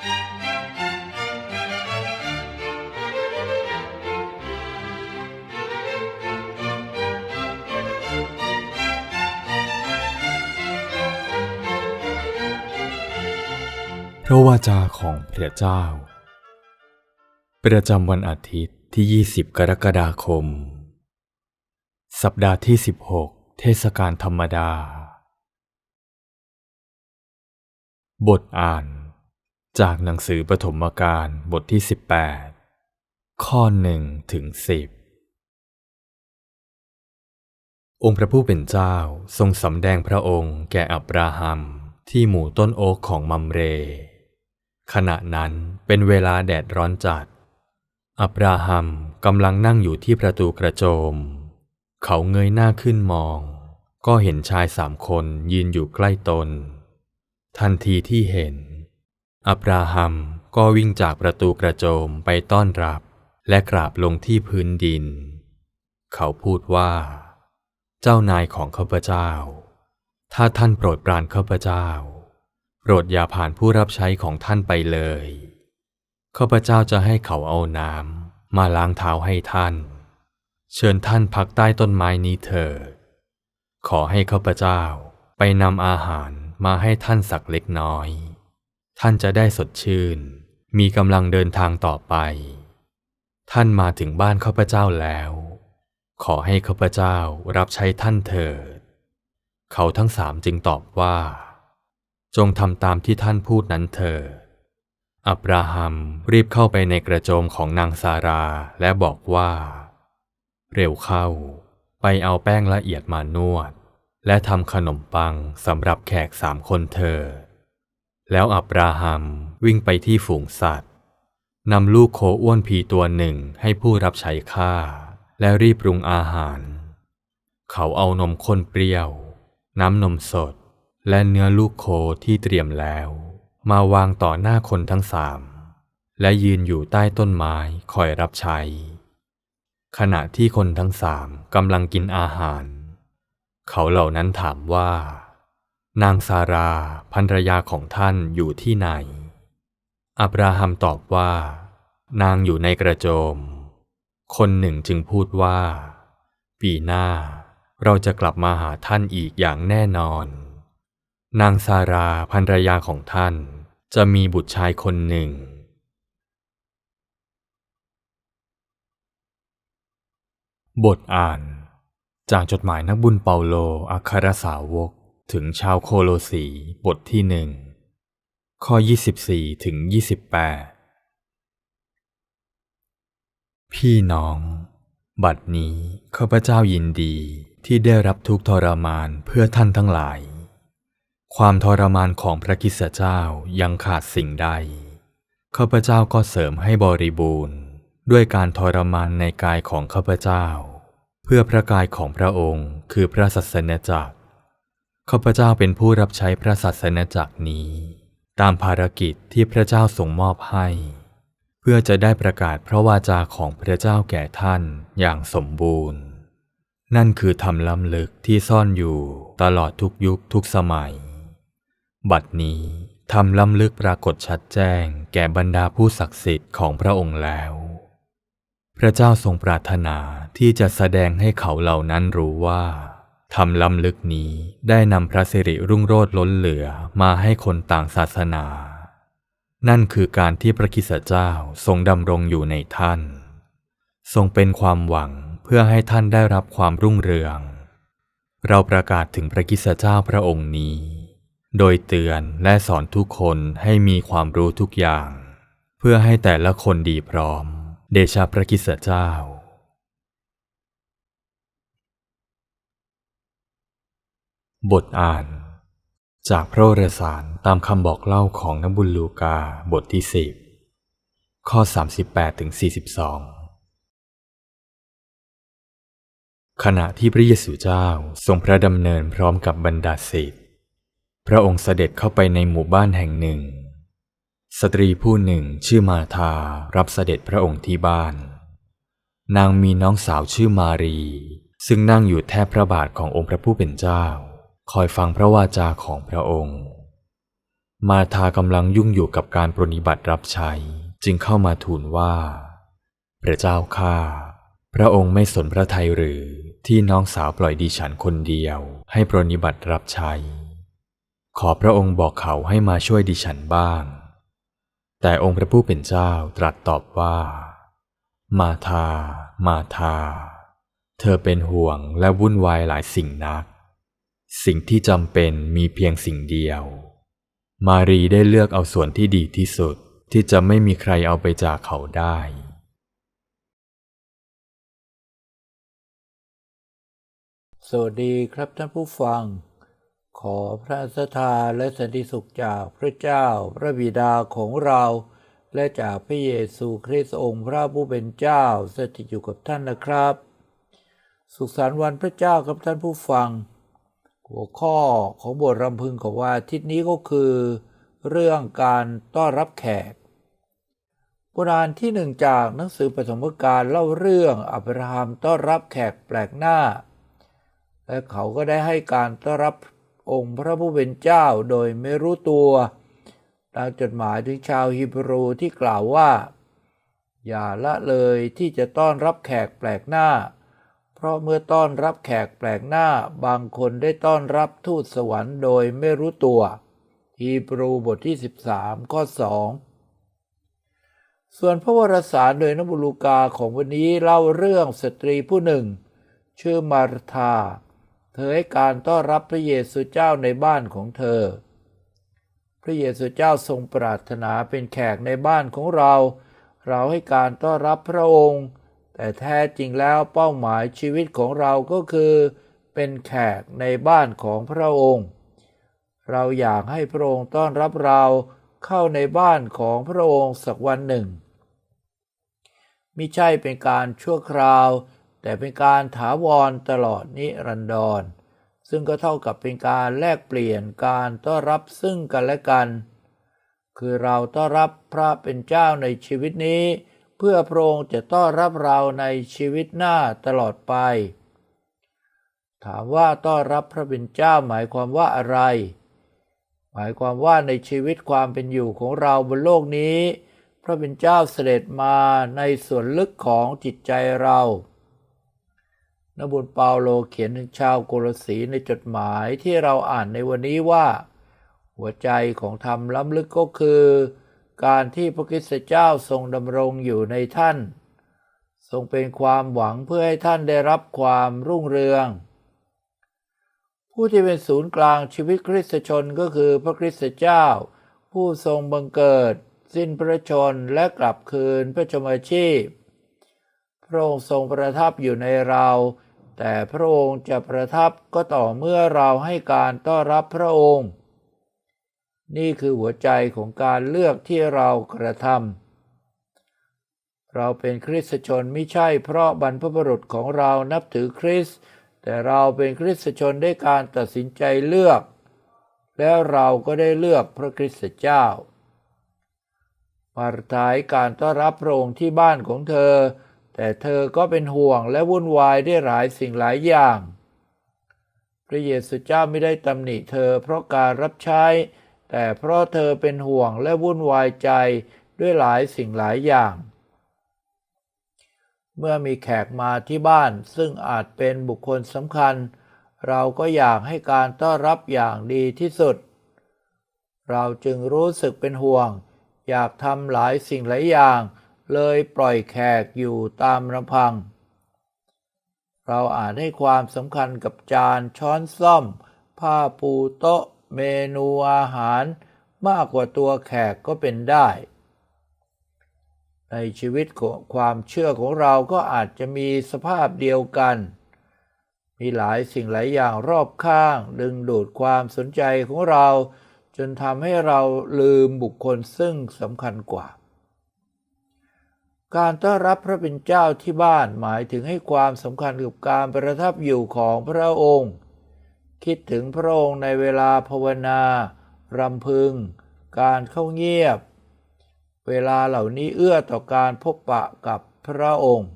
พระวาจาของพระเจ้า ประจำวันอาทิตย์ที่ 20 กรกฎาคม สัปดาห์ที่ 16 เทศกาลธรรมดา บทอ่าน จากหนังสือปฐมกาลบทที่ 18 ข้อ1ถึง10องค์พระผู้เป็นเจ้าทรงสำแดงพระองค์แก่อับราฮัมที่หมู่ต้นโอ๊กของมัมเร ขณะนั้นเป็นเวลาแดดร้อนจัด อับราฮัมกำลังนั่งอยู่ที่ประตูกระโจม เขาเงยหน้าขึ้นมอง ก็เห็นชายสามคนยืนอยู่ใกล้ตน ทันทีที่เห็น อับราฮัมก็วิ่งจากประตูกระโจมไปต้อนรับ และกราบลงที่พื้นดิน เขาพูดว่า เจ้านายของข้าพเจ้า ถ้าท่านโปรดปรานข้าพเจ้า โปรดอย่าผ่านผู้รับใช้ของท่านไปเลยข้าพเจ้าจะให้เขาเอาน้ำมาล้างเท้าให้ท่าน เชิญท่านพักใต้ต้นไม้นี้เถิดขอให้ข้าพเจ้าไปนำอาหารมาให้ท่านสักเล็กน้อย ท่านจะได้สดชื่น มีกำลังเดินทางต่อไป ท่านมาถึงบ้านข้าพเจ้าแล้ว ขอให้ข้าพเจ้ารับใช้ท่านเถิด เขาทั้งสามจึงตอบว่า จงทำตามที่ท่านพูดนั้นเถิด อับราฮัมรีบเข้าไปในกระโจมของนางซาราและบอกว่า เร็วเข้า ไปเอาแป้งละเอียดมานวด และทำขนมปังสำหรับแขกสามคนเธอ แล้วอับราฮัมวิ่งไปที่ฝูงสัตว์นำลูกโคอ้วนพีตัวหนึ่งให้ผู้รับใช้ฆ่า และรีบปรุงอาหาร เขาเอานมข้นเปรี้ยว น้ำนมสด และเนื้อลูกโคที่เตรียมแล้ว มาวางต่อหน้าคนทั้งสามและยืนอยู่ใต้ต้นไม้คอยรับใช้ ขณะที่คนทั้งสามกำลังกินอาหาร เขาเหล่านั้นถามว่า นางซาราภรรยาของท่านอยู่ที่ไหน อับราฮัมตอบว่า นางอยู่ในกระโจม คนหนึ่งจึงพูดว่า ปีหน้าเราจะกลับมาหาท่านอีกอย่างแน่นอน นางซาราภรรยาของท่านจะมีบุตรชายคนหนึ่ง บทอ่าน จากจดหมายนักบุญเปาโลอัครสาวก ถึงชาวโคโลสีบทที่หนึ่งข้อ 24 ถึง 28 พี่น้อง บัดนี้ข้าพเจ้ายินดีที่ได้รับทุกทรมานเพื่อท่านทั้งหลาย ความทรมานของพระคิสเจ้ายังขาดสิ่งใดข้าพเจ้าก็เสริมให้บริบูรณ์ ด้วยการทรมานในกายของข้าพเจ้า เพื่อพระกายของพระองค์คือพระศาสนจักร ข้าพเจ้าเป็นผู้รับใช้พระศาสนาจักรนี้ ตามภารกิจที่พระเจ้าทรงมอบให้ เพื่อจะได้ประกาศพระวาจาของพระเจ้าแก่ท่านอย่างสมบูรณ์ นั่นคือธรรมล้ำลึกที่ซ่อนอยู่ตลอดทุกยุคทุกสมัย บัดนี้ธรรมล้ำลึกปรากฏชัดแจ้งแก่บรรดาผู้ศักดิ์สิทธิ์ของพระองค์แล้ว พระเจ้าทรงปรารถนาที่จะแสดงให้เขาเหล่านั้นรู้ว่า ธรรมล้ำลึกนี้ได้นำพระสิริรุ่งโรจน์ล้นเหลือมาให้คนต่างศาสนา นั่นคือการที่พระคิสเจ้าทรงดำรงอยู่ในท่าน ทรงเป็นความหวังเพื่อให้ท่านได้รับความรุ่งเรือง เราประกาศถึงพระคิสเจ้าพระองค์นี้ โดยเตือนและสอนทุกคนให้มีความรู้ทุกอย่าง เพื่อให้แต่ละคนดีพร้อม เดชะพระคิสเจ้า บทอ่าน จากพระวรสารตามคำบอกเล่าของนบุญลูกาบทที่สิบข้อ 38ถึง42 ขณะที่พระเยซูเจ้าทรงพระดำเนินพร้อมกับบรรดาศิษย์พระองค์เสด็จเข้าไปในหมู่บ้านแห่งหนึ่ง สตรีผู้หนึ่งชื่อมาธารับเสด็จพระองค์ที่บ้าน นางมีน้องสาวชื่อมารี ซึ่งนั่งอยู่แทบพระบาทขององค์พระผู้เป็นเจ้า คอยฟังพระวาจาของพระองค์ มาทากำลังยุ่งอยู่กับการปรนิบัติรับใช้ จึงเข้ามาทูลว่า พระเจ้าข้าพระองค์ไม่สนพระทัยหรือที่น้องสาวปล่อยดิฉันคนเดียว ให้ปรนนิบัติรับใช้ ขอพระองค์บอกเขาให้มาช่วยดิฉันบ้าง แต่องค์พระผู้เป็นเจ้าตรัสตอบว่า มาทา มาทา เธอเป็นห่วงและวุ่นวายหลายสิ่งนัก สิ่งที่จำเป็นมีเพียงสิ่งเดียว มารีได้เลือกเอาส่วนที่ดีที่สุดที่จะไม่มีใครเอาไปจากเขาได้ สวัสดีครับท่านผู้ฟัง ขอพระสถาและสันติสุขจากพระเจ้าพระบิดาของเรา และจากพระเยซูคริสต์องค์พระผู้เป็นเจ้าสถิตอยู่กับท่านนะครับ สุขสันต์วันพระเจ้าครับท่านผู้ฟัง หัวข้อของบทรำพึงของว่าอาทิตย์นี้ก็คือ เรื่องการต้อนรับแขกโบราณที่หนึ่งจากหนังสือปฐมกาลเล่าเรื่องอับราฮัมต้อนรับแขกแปลกหน้า และเขาก็ได้ให้การต้อนรับองค์พระผู้เป็นเจ้าโดยไม่รู้ตัวดังจดหมายถึงชาวฮีบรูที่กล่าวว่า อย่าละเลยที่จะต้อนรับแขกแปลกหน้า เพราะเมื่อต้อนรับแขกแปลกหน้าบางคนได้ต้อนรับทูตสวรรค์โดยไม่รู้ตัวฮีบรูบทที่ 13 ข้อ 2 ส่วนพระวรสารโดยนบุลูกาของวันนี้เล่าเรื่องสตรีผู้หนึ่ง ชื่อมารธา เธอให้การต้อนรับพระเยซูเจ้าในบ้านของเธอ พระเยซูเจ้าทรงปรารถนาเป็นแขกในบ้านของเรา เราให้การต้อนรับพระองค์ แต่แท้จริงแล้วเป้าหมายชีวิตของเราก็คือเป็นแขกในบ้านของพระองค์ เราอยากให้พระองค์ต้อนรับเราเข้าในบ้านของพระองค์สักวันหนึ่ง มิใช่เป็นการชั่วคราว แต่เป็นการถาวรตลอดนิรันดร ซึ่งก็เท่ากับเป็นการแลกเปลี่ยนการต้อนรับซึ่งกันและกัน คือเราต้อนรับพระเป็นเจ้าในชีวิตนี้ เพื่อพระองค์จะต้อนรับเราในชีวิตหน้าตลอดไป ถามว่าต้อนรับพระเป็นเจ้าหมายความว่าอะไร หมายความว่าในชีวิตความเป็นอยู่ของเราบนโลกนี้ พระเป็นเจ้าเสด็จมาในส่วนลึกของจิตใจเรานบุญเปาโลเขียนถึงชาวโกลสีในจดหมายที่เราอ่านในวันนี้ว่า หัวใจของธรรมล้ำลึกก็คือ การที่พระคริสตเจ้าทรงดำรงอยู่ในท่าน ทรงเป็นความหวังเพื่อให้ท่านได้รับความรุ่งเรือง ผู้ที่เป็นศูนย์กลางชีวิตคริสตชนก็คือพระคริสตเจ้า ผู้ทรงบังเกิด สิ้นพระชนและกลับคืนพระชมาชีพ พระองค์ทรงประทับอยู่ในเรา แต่พระองค์จะประทับก็ต่อเมื่อเราให้การต้อนรับพระองค์ นี่คือหัวใจของการเลือกที่เรากระทำเราเป็นคริสตชนไม่ใช่เพราะบรรพบุรุษของเรานับถือคริสต์แต่เราเป็นคริสตชนด้วยการตัดสินใจเลือก แล้วเราก็ได้เลือกพระคริสต์เจ้ามาถายการต้อนรับพระองค์ที่บ้านของเธอ แต่เธอก็เป็นห่วงและวุ่นวายได้วยหลายสิ่งหลายอย่าง พระเยซูเจ้าไม่ได้ตำหนิเธอเพราะการรับใช้ แต่เพราะเธอเป็นห่วงและวุ่นวายใจด้วยหลายสิ่งหลายอย่าง เมื่อมีแขกมาที่บ้านซึ่งอาจเป็นบุคคลสำคัญ เราก็อยากให้การต้อนรับอย่างดีที่สุด เราจึงรู้สึกเป็นห่วง อยากทำหลายสิ่งหลายอย่าง เลยปล่อยแขกอยู่ตามลำพัง เราอาจให้ความสำคัญกับจานช้อนซ่อม ผ้าปูโต๊ะ เมนูอาหารมากกว่าตัวแขกก็เป็นได้ ในชีวิตของความเชื่อของเราก็อาจจะมีสภาพเดียวกัน มีหลายสิ่งหลายอย่างรอบข้าง ดึงดูดความสนใจของเรา จนทำให้เราลืมบุคคลซึ่งสำคัญกว่า การต้อนรับพระเป็นเจ้าที่บ้านหมายถึงให้ความสำคัญกับการประทับอยู่ของพระองค์ คิดถึงพระองค์ในเวลาภาวนารำพึง การเข้าเงียบ เวลาเหล่านี้เอื้อต่อการพบปะกับพระองค์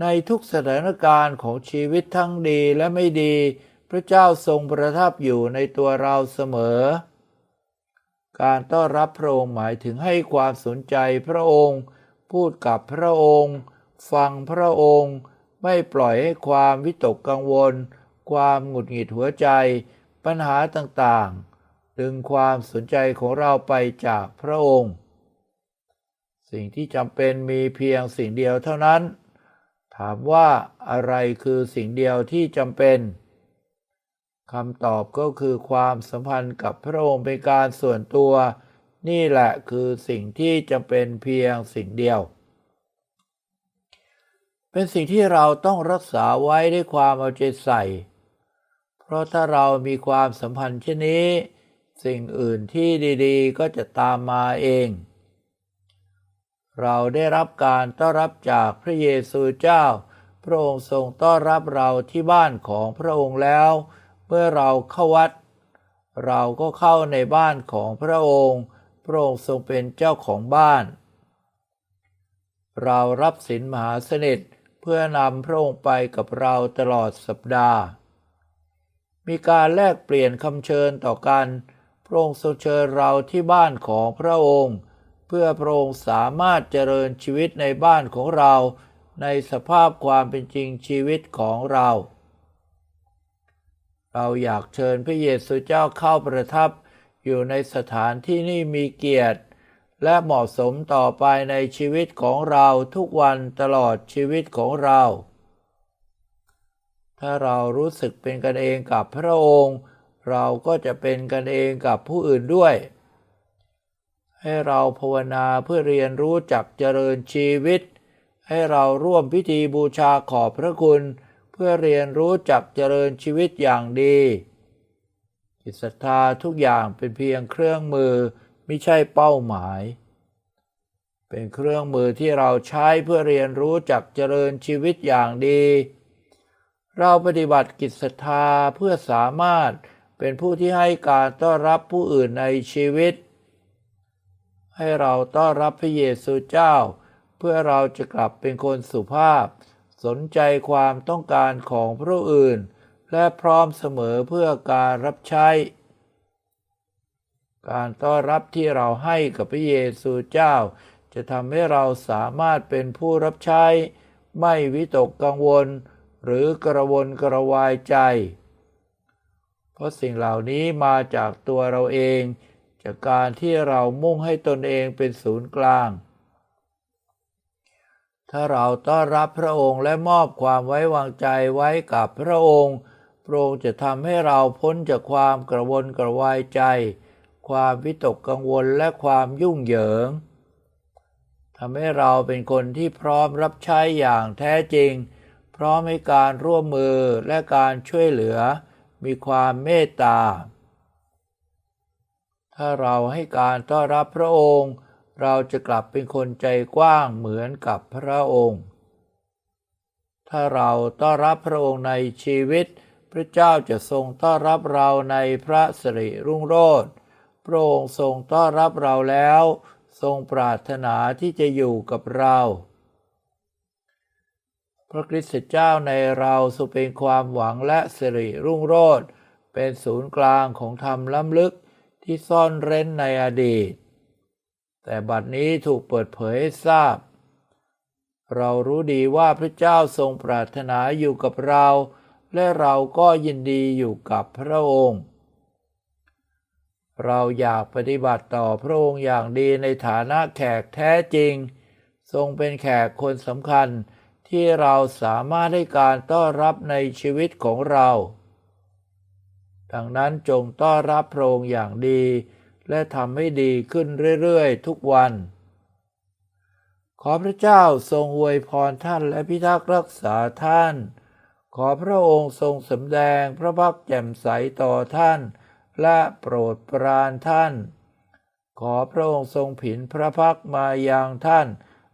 ในทุกสถานการณ์ของชีวิตทั้งดีและไม่ดี พระเจ้าทรงประทับอยู่ในตัวเราเสมอ การต้อนรับพระองค์หมายถึงให้ความสนใจพระองค์ พูดกับพระองค์ ฟังพระองค์ ไม่ปล่อยให้ความวิตกกังวล ความหงุดหงิดหัวใจ ปัญหาต่างๆ ดึงความสนใจของเราไปจากพระองค์ สิ่งที่จำเป็นมีเพียงสิ่งเดียวเท่านั้น ถามว่าอะไรคือสิ่งเดียวที่จำเป็นคำตอบก็คือความสัมพันธ์กับพระองค์เป็นการส่วนตัว นี่แหละคือสิ่งที่จำเป็นเพียงสิ่งเดียว เป็นสิ่งที่เราต้องรักษาไว้ด้วยความเอาใจใส่ เพราะถ้าเรามีความสัมพันธ์เช่นนี้ สิ่งอื่นที่ดีๆ ก็จะตามมาเอง เราได้รับการต้อนรับจากพระเยซูเจ้า พระองค์ทรงต้อนรับเราที่บ้านของพระองค์แล้ว เมื่อเราเข้าวัด เราก็เข้าในบ้านของพระองค์ พระองค์ทรงเป็นเจ้าของบ้าน เรารับสินมหาสนิทเพื่อนำพระองค์ไปกับเราตลอดสัปดาห์ มีการแลกเปลี่ยนคำเชิญต่อกันพระองค์ทรงเชิญเราที่บ้านของพระองค์ เพื่อพระองค์สามารถเจริญชีวิตในบ้านของเรา ในสภาพความเป็นจริงชีวิตของเรา เราอยากเชิญพระเยซูเจ้าเข้าประทับอยู่ในสถานที่นี่มีเกียรติ และเหมาะสมต่อไปในชีวิตของเราทุกวันตลอดชีวิตของเรา ถ้าเรารู้สึกเป็นกันเองกับพระองค์ เราก็จะเป็นกันเองกับผู้อื่นด้วย ให้เราภาวนาเพื่อเรียนรู้จักเจริญชีวิต ให้เราร่วมพิธีบูชาขอบพระคุณ เพื่อเรียนรู้จักเจริญชีวิตอย่างดีจิตศรัทธาทุกอย่างเป็นเพียงเครื่องมือไม่ใช่เป้าหมาย เป็นเครื่องมือที่เราใช้เพื่อเรียนรู้จักเจริญชีวิตอย่างดี เราปฏิบัติกิจศรัทธาเพื่อสามารถเป็นผู้ที่ให้การต้อนรับผู้อื่นในชีวิต ให้เราต้อนรับพระเยซูเจ้า เพื่อเราจะกลับเป็นคนสุภาพ สนใจความต้องการของผู้อื่น และพร้อมเสมอเพื่อการรับใช้ การต้อนรับที่เราให้กับพระเยซูเจ้า จะทำให้เราสามารถเป็นผู้รับใช้ ไม่วิตกกังวล หรือกระวนกระวายใจ เพราะสิ่งเหล่านี้มาจากตัวเราเอง จากการที่เรามุ่งให้ตนเองเป็นศูนย์กลาง ถ้าเราต้อนรับพระองค์และมอบความไว้วางใจไว้กับพระองค์พระองค์จะทำให้เราพ้นจากความกระวนกระวายใจ ความวิตกกังวลและความยุ่งเหยิงทำให้เราเป็นคนที่พร้อมรับใช้อย่างแท้จริง พร้อมให้การร่วมมือและการช่วยเหลือ มีความเมตตา ถ้าเราให้การต้อนรับพระองค์ เราจะกลับเป็นคนใจกว้างเหมือนกับพระองค์ ถ้าเราต้อนรับพระองค์ในชีวิต พระเจ้าจะทรงต้อนรับเราในพระสิริรุ่งโรจน์พระองค์ทรงต้อนรับเราแล้ว ทรงปรารถนาที่จะอยู่กับเรา พระคริสต์เจ้าในเราสุเป็นความหวังและสิริรุ่งโรจน์เป็นศูนย์กลางของธรรมล้ำลึกที่ซ่อนเร้นในอดีต แต่บัดนี้ถูกเปิดเผยให้ทราบ เรารู้ดีว่าพระเจ้าทรงปรารถนาอยู่กับเรา และเราก็ยินดีอยู่กับพระองค์ เราอยากปฏิบัติต่อพระองค์อย่างดีในฐานะแขกแท้จริง ทรงเป็นแขกคนสำคัญ ที่เราสามารถให้การต้อนรับในชีวิตของเรา ดังนั้นจงต้อนรับพระองค์อย่างดี และทำให้ดีขึ้นเรื่อยๆ ทุกวัน ขอพระเจ้าทรงอวยพรท่านและพิทักษ์รักษาท่าน ขอพระองค์ทรงสำแดงพระพักแจ่มใสต่อท่าน และโปรดปรานท่าน ขอพระองค์ทรงผินพระพักมายังท่าน